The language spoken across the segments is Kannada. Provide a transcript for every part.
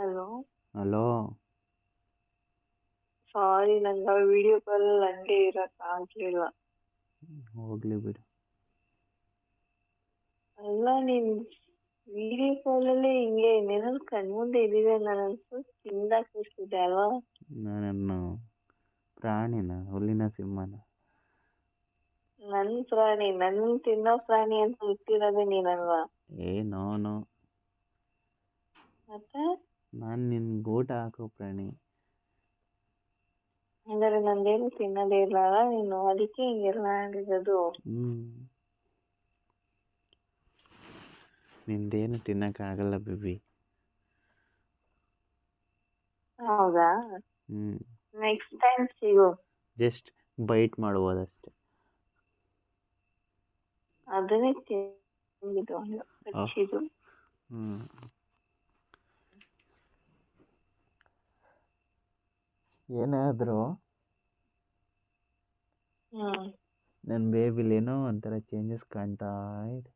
ಹಲೋ. ಹಲೋ. ಸಾರಿ ನಂಗೆ ವಿಡಿಯೋ ಕಾಲಲ್ಲಿ ಹಂಗೆ ಇರೋಕ್ಕಾಗಲಿಲ್ಲ ಹೋಗ್ಲಿ ಬಿಡು. ಅಲ್ಲ ನೀನು ವಿಡಿಯೋ ಕಾಲಲ್ಲಿ ಹಿಂಗೆ ನೆನಪು ಕಣ್ಮುಂದೆ ಇದ್ದಿದೆ ನಾನು ತಿಂದಾಕ ಕೂರಿಸಿದ್ದೆ ಅಲ್ವಾ? ನಾನು ಪ್ರಾಣಿನ? ಹುಲ್ಲಿನ ಸಿಂಹನ? ನನ್ನ ಪ್ರಾಣಿ ನನ್ನ ತಿನ್ನೋ ಪ್ರಾಣಿ ಅಂತ ಗೊತ್ತಿರೋದೇ ನೀನಲ್ವಾ? ಏ ನೋ ನೋ. ಮತ್ತೆ? ನಾನು ನಿನ್ ಊಟ ಹಾಕೋ ಪ್ರಾಣಿ. ಅಂದ್ರೆ ನಂದೇನು ತಿನ್ನದೇ ಇಲ್ಲ ಅಲ್ಲ ನೀನು ಅದಕ್ಕೆ ಹಿಂಗೆಲ್ಲ ಆಗಿರೋದು ನಿಂದೇನು ನಿಂದೇನು ಆಗಲ್ಲ ಬೇಬಿ. ಹೌದಾ? ಹ್ಮ್. ನೆಕ್ಸ್ಟ್ ಟೈಮ್ ಸಿಗು. ಜಸ್ಟ್ ಬೈಟ್ ಮಾಡ್ಬೋದಷ್ಟೆ. ಅದನ್ನೇ ತಿಂದಿದ್ದು ಹಂಗೆ ಕಚ್ಚಿದ್ದು. ಹ್ಞೂ ಏನಾದರೂ ಬೇಬಿಲಿ ಏನೋ ಒಂಥರ ಚೇಂಜಸ್ ಕಾಣ್ತಾ ಇದೆ.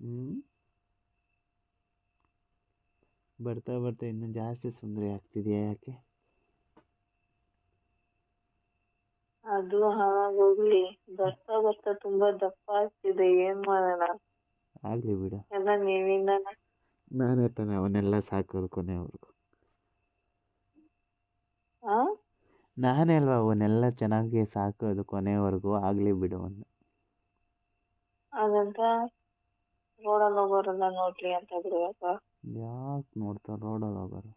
ಹ್ಞೂ ಬರ್ತಾ ಬರ್ತಾ ಇನ್ನೂ ಜಾಸ್ತಿ ಸುಂದರಿ ಆಗ್ತಿದೆಯಾ ಯಾಕೆ? ಅದು ಹಾಳಾಗೋಗ್ಲಿ ಬರ್ತಾ ಬರ್ತಾ ತುಂಬಾ ದಪ್ಪ ಆಗ್ತಿದೆ. ಏನ್ ಮಾಡೋಣ? ಆಗಲಿ ಬಿಡು. ಎಲ್ಲ ನೀವಿಂದಾನೆ ನಾನೇ ತಾನೆ ಅವನ್ನೆಲ್ಲ ಸಾಕೋದು ಕೊನೆವರೆಗೂ. ಆ? ನಾನೇ ಅಲ್ವಾ ಅವನ್ನೆಲ್ಲ ಚೆನ್ನಾಗಿ ಸಾಕೋದು ಕೊನೆವರೆಗೂ ಆಗ್ಲಿ ಬಿಡು ಅವನ್ನ. ಹಾಗಂತ ರೋಡಲ್ಲಿ ಹೋಗೋರೆಲ್ಲ ನೋಡ್ಲಿ ಅಂತ ಬಿಡ್ಬೇಕಾ? ಯಾಕೆ ನೋಡ್ತಾರೆ ರೋಡಲ್ಲಿ ಹೋಗೋರು?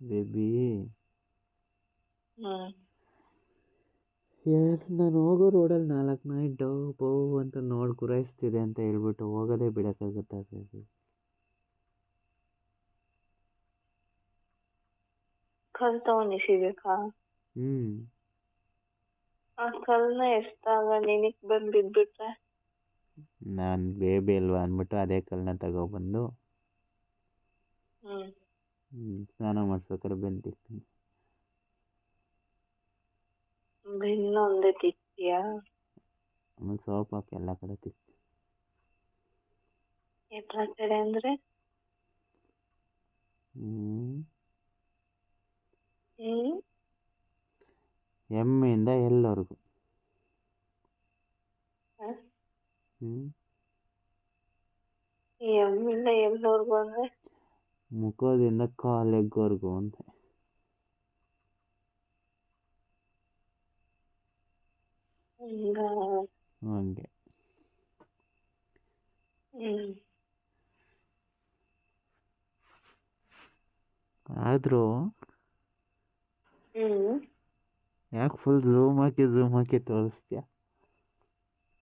ಬೇಬಿ. ಹ್ಮ್. ನಾನು ಹೋಗೋ ರೋಡಲ್ಲಿ ನಾಲ್ಕು ನಾಯಿ ಡೌ ಬೌ ಅಂತ ನೋಡಿ ಗುರಾಯಿಸ್ತಿದೆ ಅಂತ ಹೇಳ್ಬಿಟ್ಟು ಹೋಗೋದೇ ಬಿಡೋಕ್ಕಾಗುತ್ತಾ ಬೇಬಿ ಕಲ್ ತಗೊಂಡ್ ಎಸಿಬೇಕಾ? ಹ್ಞೂ ಆ ಕಲ್ಲನ್ನ ಎಷ್ಟಾಗ ನಿನಗೆ ಬಂದ್ ಬಿದ್ಬಿಟ್ರೆ ನಾನು ಬೇಬಿ ಅಲ್ವಾ ಅಂದ್ಬಿಟ್ಟು ಅದೇ ಕಲ್ಲನ್ನ ತಗೊಬಂದು ಹ್ಞೂ ಸ್ನಾನ ಮಾಡಿಸ್ಬೇಕಾದ್ರೆ ಬೆಂತಿಕ್ತೀನಿ ಬೆನ್ನು ಒಂದೇ ತಿಕ್ತೀಯಾ ಆಮೇಲೆ ಸೋಪ್ ಹಾಕಿ ಎಲ್ಲ ಕಡೆ ತಿಕ್ತೀನಿ ಎಲ್ಲ ಕಡೆ ಅಂದ್ರೆ? ಎಮ್ಮೆಯಿಂದ ಹ್ಮ್. ಎಮ್ಮೆಯಿಂದ ಎಲ್ಲವರೆಗೂ. ಈ ಎಮ್ಮಿಂದ ಎಲ್ಲೋರ್ಗು ಅಂದ್ರೆ? ಮುಖದಿಂದ ಕಾಲೆಗ್ವರೆಗೂ ಅಂತ. ಹಿಂಗ ಹಂಗೆ. ಹ್ಮ್ ಆದರೂ ಹ್ಮ್. ಯಾಕೆ ಫುಲ್ ಝೂಮ್ ಹಾಕಿ ಝೂಮ್ ಹಾಕಿ ತೋರಿಸ್ತೀಯ?